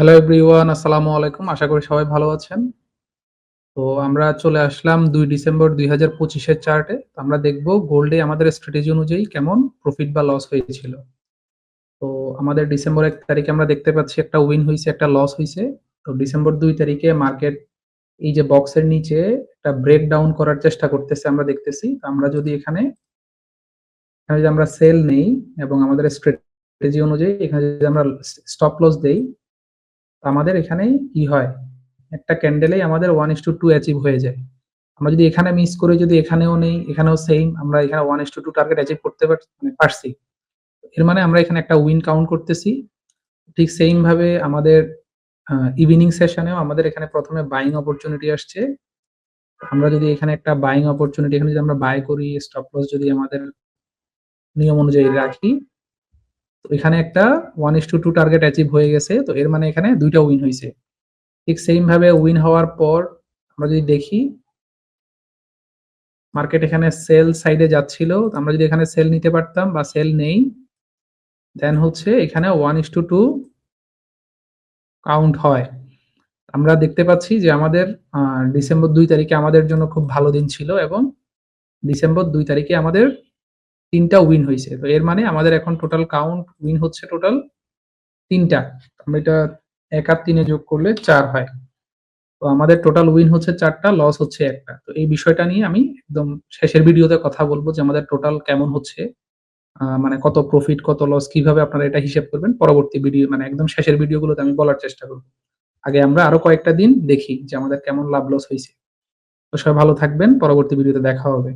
Hello everyone আসসালামু আলাইকুম। আশা করি সবাই ভালো আছেন। তো আমরা চলে আসলাম দুই ডিসেম্বর ২০২৫ এর চার্টে। আমরা দেখব গোল্ডে আমাদের স্ট্র্যাটেজি অনুযায়ী কেমন প্রফিট বা লস হয়েছিল। তো আমাদের ডিসেম্বর এক তারিখে আমরা দেখতে পাচ্ছি একটা উইন হয়েছে, একটা লস হয়েছে তো ডিসেম্বর দুই তারিখে মার্কেট এই যে বক্সের নিচে একটা ব্রেক ডাউন করার চেষ্টা করতেছে আমরা দেখতেছি। তো আমরা যদি এখানে এখানে যদি আমরা সেল নেই এবং আমাদের স্ট্র্যাটেজি অনুযায়ী এখানে যদি আমরা স্টপ লস দেই আমাদের এখানে কি হয়? একটা ক্যান্ডেলেই আমাদের 1:2 অ্যাচিভ হয়ে যায়। আমরা যদি এখানে মিস করে যদি এখানেও নেই, এখানেও সেম আমরা এখানে 1:2 টার্গেট অ্যাচিভ করতে মানে পারছি। এর মানে আমরা এখানে একটা উইন কাউন্ট করতেছি। ঠিক সেইম ভাবে আমাদের ইভিনিং সেশনেও আমাদের এখানে ১ম এ বাইং অপরচুনিটি আসছে। আমরা যদি এখানে একটা বাইং অপরচুনিটি এখানে যদি আমরা বাই করি, স্টপ লস যদি আমাদের নিয়ম অনুযায়ী রাখি এখানে একটা 1:2 টার্গেট অ্যাচিভ হয়ে গেছে। তো এর মানে এখানে দুইটা উইন হয়েছে ঠিক সেইম ভাবে উইন হওয়ার পর আমরা যদি দেখি মার্কেট এখানে সেল সাইডে যাচ্ছিল। আমরা যদি এখানে সেল নিতে পারতাম বা সেল নেই, দেন হচ্ছে এখানে 1:2 কাউন্ট হয়। আমরা দেখতে পাচ্ছি যে আমাদের ডিসেম্বর দুই তারিখে আমাদের জন্য খুব ভালো দিন ছিল এবং ডিসেম্বর দুই তারিখে আমাদের ৩ টা উইন হয়েছে তো এর মানে আমাদের এখন টোটাল কাউন্ট উইন হচ্ছে টোটাল তিনটা আমরা এটা ১ আর ৩ এ যোগ করলে চার হয়। তো আমাদের টোটাল উইন হচ্ছে চারটা লস হচ্ছে একটা তো এই বিষয়টা নিয়ে আমি একদম শেষের ভিডিওতে কথা বলব যে আমাদের টোটাল কেমন হচ্ছে। মানে কত প্রফিট, কত লস কীভাবে আপনারা এটা হিসাব করবেন পরবর্তী ভিডিও মানে একদম শেষের ভিডিওগুলোতে আমি বলার চেষ্টা করব। আগে আমরা আরও কয়েকটা দিন দেখি যে আমাদের কেমন লাভ লস হয়েছে তো সবাই ভালো থাকবেন। পরবর্তী ভিডিওতে দেখা হবে।